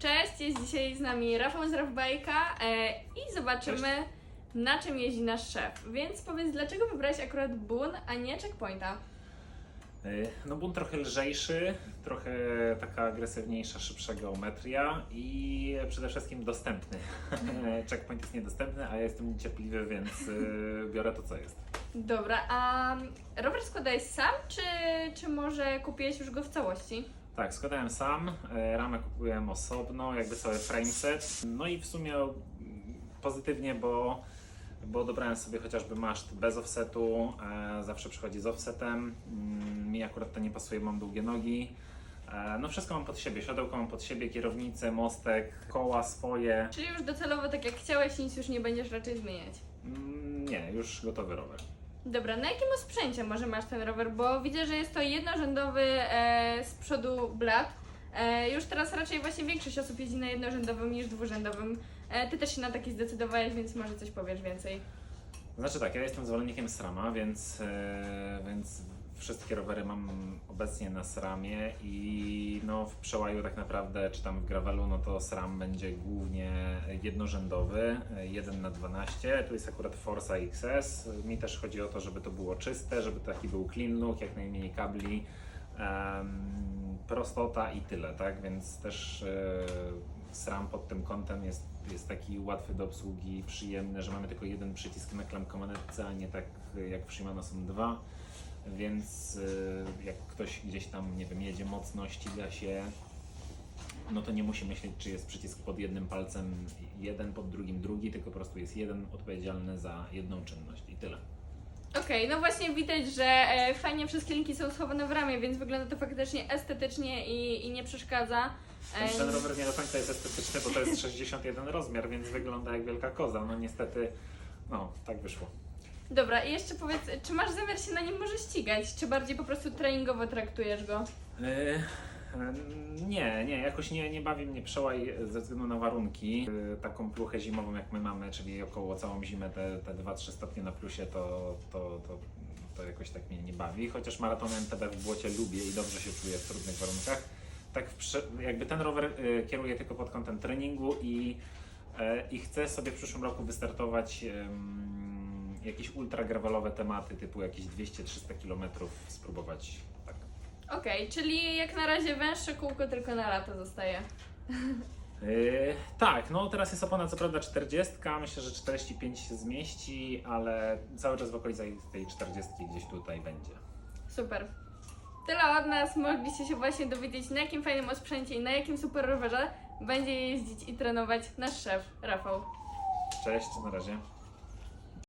Cześć, jest dzisiaj z nami Rafał z Rafbajka e, i zobaczymy na czym jeździ nasz szef. Więc powiedz, dlaczego wybrałeś akurat Boon, a nie Checkpointa? Y, No bunt trochę lżejszy, trochę taka agresywniejsza, szybsza geometria i przede wszystkim dostępny. Checkpoint jest niedostępny, a ja jestem niecierpliwy, więc y, biorę to co jest. Dobra, a rower składałeś sam, czy, czy może kupiłeś już go w całości? Tak, składałem sam, y, ramę kupiłem osobno, jakby cały frameset. No i w sumie pozytywnie, bo, bo dobrałem sobie chociażby maszt bez offsetu, e, zawsze przychodzi z offsetem. Mm, Mi akurat to nie pasuje, mam długie nogi. E, No wszystko mam pod siebie, siodełko mam pod siebie, kierownicę, mostek, koła swoje. Czyli już docelowo tak jak chciałeś, nic już nie będziesz raczej zmieniać. Mm, Nie, już gotowy rower. Dobra, na jakim sprzęcie może masz ten rower? Bo widzę, że jest to jednorzędowy e, z przodu blat. E, już teraz raczej właśnie większość osób jeździ na jednorzędowym niż dwurzędowym. E, ty też się na taki zdecydowałeś, więc może coś powiesz więcej. Znaczy tak, ja jestem zwolennikiem SRAMa, więc, e, więc wszystkie rowery mam obecnie na SRAMie i no w przełaju tak naprawdę, czy tam w gravelu, no to SRAM będzie głównie jednorzędowy, e, 1 na 12 tu jest akurat Forza XS. Mi też chodzi o to, żeby to było czyste, żeby taki był clean look, jak najmniej kabli, em, prostota i tyle, tak, więc też e, SRAM pod tym kątem jest, jest taki łatwy do obsługi, przyjemny, że mamy tylko jeden przycisk na klamkomanetce, a nie tak jak w Shimano są dwa. Więc y, jak ktoś gdzieś tam, nie wiem, jedzie mocno, ściga się, no to nie musi myśleć, czy jest przycisk pod jednym palcem jeden, pod drugim drugi, tylko po prostu jest jeden odpowiedzialny za jedną czynność i tyle. Okej, no właśnie widać, że e, fajnie wszystkie linki są schowane w ramię, więc wygląda to faktycznie estetycznie i, i nie przeszkadza. Ten, ten rower nie do końca jest estetyczny, bo to jest 61 rozmiar, więc wygląda jak wielka koza. No niestety, no tak wyszło. Dobra, i jeszcze powiedz, czy masz zamiar się na nim może ścigać, czy bardziej po prostu treningowo traktujesz go? Yy, Nie, nie, jakoś nie, nie bawi mnie przełaj ze względu na warunki. Yy, Taką pluchę zimową jak my mamy, czyli około całą zimę te, te 2-3 stopnie na plusie, to, to, to, to jakoś tak mnie nie bawi. Chociaż maratony MTB w błocie lubię i dobrze się czuję w trudnych warunkach. Tak w jakby ten rower yy, kieruję tylko pod kątem treningu i, i chcę sobie w przyszłym roku wystartować jakieś ultra gravelowe tematy typu jakieś 200-300 km spróbować tak. Okej, czyli jak na razie węższe kółko tylko na lato zostaje. Yy, tak, no teraz jest opona co prawda 40, myślę, że 45 się zmieści, ale cały czas w okolicach tej 40 gdzieś tutaj będzie. Super. Tyle od nas. Mogliście się właśnie dowiedzieć, na jakim fajnym osprzęcie i na jakim super rowerze będzie jeździć i trenować nasz szef, Rafał. Cześć, na razie.